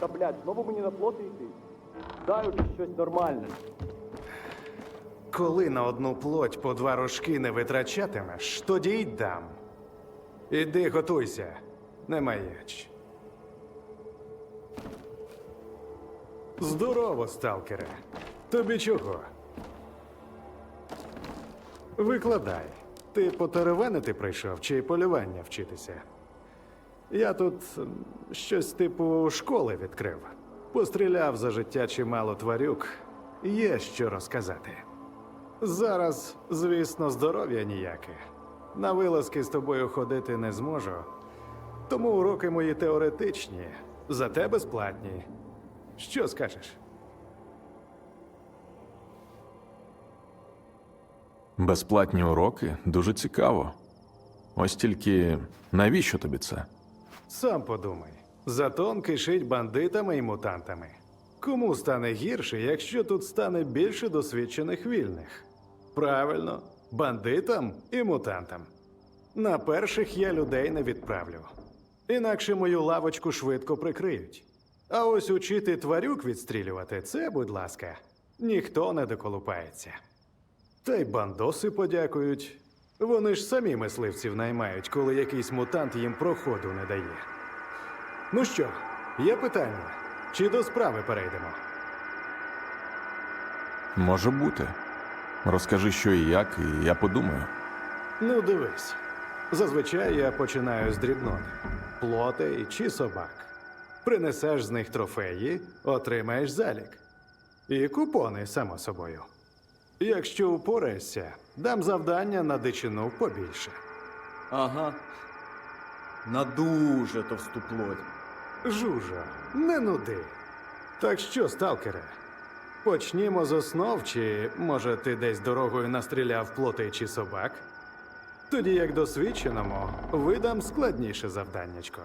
Та блядь, знову мені на плоти йти. Дай уже щось нормальне. Коли на одну плоть по два рожки не витрачатимеш, тоді й дам. Іди готуйся, не маяч. Здорово, сталкере. Тобі чого? Викладай. Ти потеревенити прийшов чи полювання вчитися? Я тут щось типу школи відкрив. Постріляв за життя чимало тварюк. Є що розказати. Зараз, звісно, здоров'я ніяке. На вилазки з тобою ходити не зможу. Тому уроки мої теоретичні, зате безплатні. Що скажеш? Безплатні уроки дуже цікаво. Ось тільки навіщо тобі це? Сам подумай. Затон кишить бандитами і мутантами. Кому стане гірше, якщо тут стане більше досвідчених вільних? Правильно, бандитам і мутантам. На перших я людей не відправлю. Інакше мою лавочку швидко прикриють. А ось учити тварюк відстрілювати це, будь ласка, ніхто не доколупається. Та й бандоси подякують. Вони ж самі мисливців наймають, коли якийсь мутант їм проходу не дає. Ну що, є питання? Чи до справи перейдемо? Може бути. Розкажи, що і як, і я подумаю. Ну, дивись. Зазвичай я починаю з дрібноти плотей чи собак. Принесеш з них трофеї, отримаєш залік. І купони, само собою. Якщо упораєшся, дам завдання на дичину побільше. Ага. На дуже товсту плоть. Жужа, не нуди. Так що, сталкере, почнімо з основ, чи може ти десь дорогою настріляв плотей чи собак? Тоді, як досвідченому, видам складніше завданнячко.